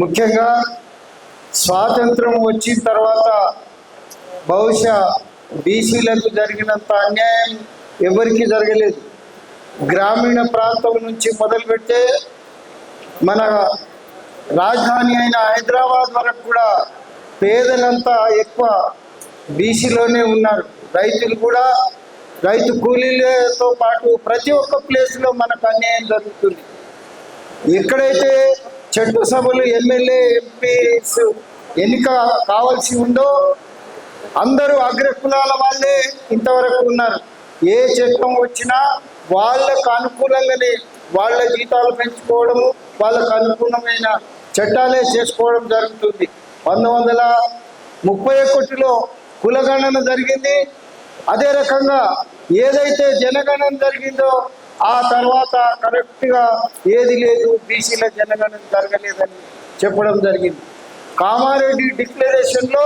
ముఖ్యంగా స్వాతంత్రం వచ్చిన తర్వాత బహుశా బీసీలకు జరిగినంత అన్యాయం ఎవరికీ జరగలేదు. గ్రామీణ ప్రాంతం నుంచి మొదలుపెడితే మన రాజధాని అయిన హైదరాబాద్ వరకు కూడా పేదలంతా ఎక్కువ బీసీలోనే ఉన్నారు. రైతులు కూడా రైతు కూలీలతో పాటు ప్రతి ఒక్క ప్లేస్లో మనకు అన్యాయం జరుగుతుంది. ఎక్కడైతే చెట్టు సభలు ఎమ్మెల్యే ఎంపీస్ ఎన్నిక కావాల్సి ఉందో అందరూ అగ్రకులాల వాళ్ళే ఇంతవరకు ఉన్నారు. ఏ చట్టం వచ్చినా వాళ్ళకు అనుకూలంగానే వాళ్ళ జీతాలు పెంచుకోవడము వాళ్ళకు అనుకూలమైన చట్టాలే చేసుకోవడం జరుగుతుంది. పంతొమ్మిది వందల ముప్పై ఒకటిలో కులగణన జరిగింది. అదే రకంగా ఏదైతే జనగణన జరిగిందో ఆ తర్వాత కరెక్ట్గా ఏది లేదు బీసీల జనగణన జరగలేదని చెప్పడం జరిగింది. కామారెడ్డి డిక్లరేషన్లో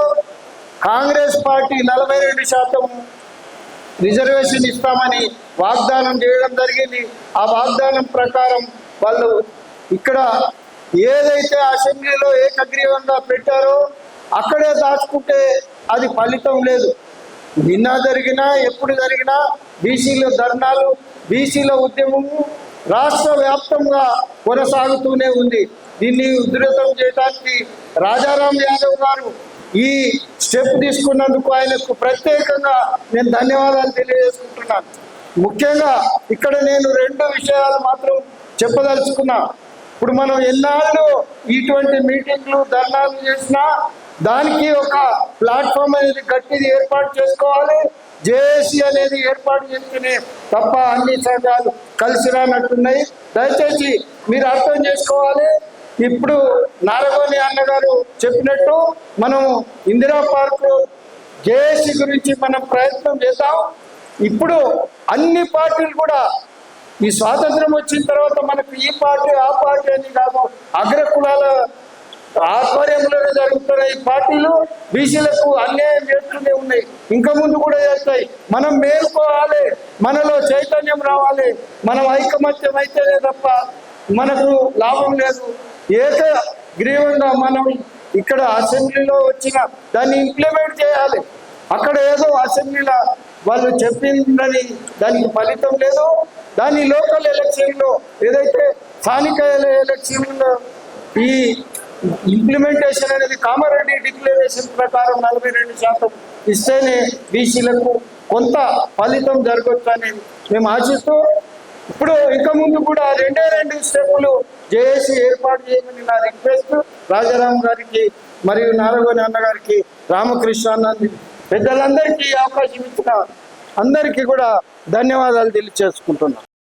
కాంగ్రెస్ పార్టీ నలభై రెండు శాతం రిజర్వేషన్ ఇస్తామని వాగ్దానం చేయడం జరిగింది. ఆ వాగ్దానం ప్రకారం వాళ్ళు ఇక్కడ ఏదైతే అసెంబ్లీలో ఏకగ్రీవంగా పెట్టారో అక్కడే దాచుకుంటే అది ఫలితం లేదు. నిన్న జరిగినా ఎప్పుడు జరిగినా బీసీల ధర్నాలు బీసీల ఉద్యమము రాష్ట్ర వ్యాప్తంగా కొనసాగుతూనే ఉంది. దీన్ని ఉధృతం చేయడానికి రాజారాం యాదవ్ గారు ఈ స్టెప్ తీసుకున్నందుకు ఆయనకు ప్రత్యేకంగా నేను ధన్యవాదాలు తెలియజేసుకుంటున్నాను. ముఖ్యంగా ఇక్కడ నేను రెండు విషయాలు మాత్రం చెప్పదలుచుకున్నా. ఇప్పుడు మనం ఎన్నాళ్ళు ఇటువంటి మీటింగ్లు ధర్నాలు చేసినా దానికి ఒక ప్లాట్ఫామ్ అనేది గట్టిది ఏర్పాటు చేసుకోవాలి. జేఏసీ అనేది ఏర్పాటు చేస్తేనే తప్ప అన్ని సంఘాలు కలిసి రానట్టున్నాయి. దయచేసి మీరు అర్థం చేసుకోవాలి. ఇప్పుడు నారగోని అన్నగారు చెప్పినట్టు మనం ఇందిరా పార్క్ జేఏసీ గురించి మనం ప్రయత్నం చేద్దాం. ఇప్పుడు అన్ని పార్టీలు కూడా ఈ స్వాతంత్రం వచ్చిన తర్వాత మనకు ఈ పార్టీ ఆ పార్టీ అని కాదు అగ్రకులాల ఆధ్వర్యంలోనే జరుగుతున్నాయి ఈ పార్టీలు బీసీలకు అన్యాయం చేస్తూనే ఉన్నాయి. ఇంకా ముందు కూడా చేస్తాయి. మనం మేలుకోవాలి. మనలో చైతన్యం రావాలి. మనం ఐకమత్యం అయితేనే తప్ప మనకు లాభం లేదు. ఏక గ్రీవంగా మనం ఇక్కడ అసెంబ్లీలో వచ్చిన దాన్ని ఇంప్లిమెంట్ చేయాలి. అక్కడ ఏదో అసెంబ్లీలో వాళ్ళు చెప్పిందని దానికి ఫలితం లేదు. దాని లోకల్ ఎలక్షన్లో ఏదైతే స్థానిక ఎలక్షన్లో ఈ ఇంప్లిమెంటేషన్ అనేది కామారెడ్డి డిక్లరేషన్ ప్రకారం నలభై రెండు శాతం ఇస్తేనే బీసీలకు కొంత ఫలితం జరగచ్చు అని మేము ఆశిస్తూ ఇప్పుడు ఇంకా ముందు కూడా రెండే రెండు స్టెప్పులు జేఏసీ ఏర్పాటు చేయమని నా రిక్వెస్ట్ రాజారాం గారికి మరియు నారాయణ అన్నగారికి రామకృష్ణ అన్నది పెద్దలందరికీ అవకాశం ఇచ్చిన అందరికీ కూడా ధన్యవాదాలు తెలియచేసుకుంటున్నాను.